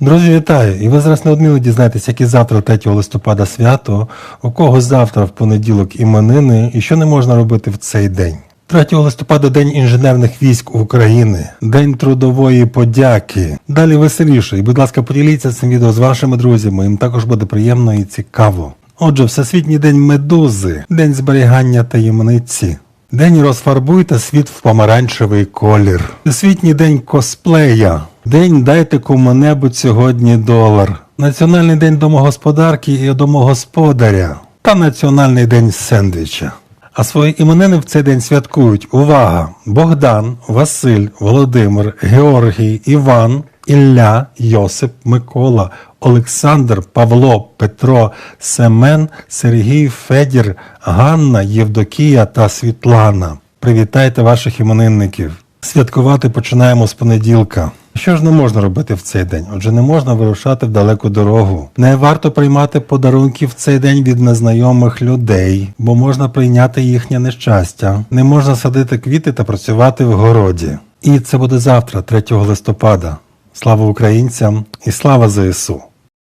Друзі, вітаю! І ви зараз неодмінно дізнаєтесь, яке завтра 3 листопада свято, у кого завтра в понеділок іменини і що не можна робити в цей день. 3 листопада День інженерних військ України, День трудової подяки. Далі веселіше. І, будь ласка, поділіться цим відео з вашими друзями, їм також буде приємно і цікаво. Отже, Всесвітній день медузи, День зберігання таємниці. День розфарбуйте світ в помаранчевий колір. Всесвітній день косплея. День дайте кому-небудь сьогодні долар. Національний день домогосподарки і домогосподаря. Та Національний день сендвіча. А свої іменини в цей день святкують увага! Богдан, Василь, Володимир, Георгій, Іван, Ілля, Йосип, Микола, Олександр, Павло, Петро, Семен, Сергій, Федір, Ганна, Євдокія та Світлана. Привітайте ваших іменинників. Святкувати починаємо з понеділка. Що ж не можна робити в цей день? Отже, не можна вирушати в далеку дорогу. Не варто приймати подарунки в цей день від незнайомих людей, бо можна прийняти їхнє нещастя. Не можна садити квіти та працювати в городі. І це буде завтра, 3 листопада. Слава українцям і слава ЗСУ!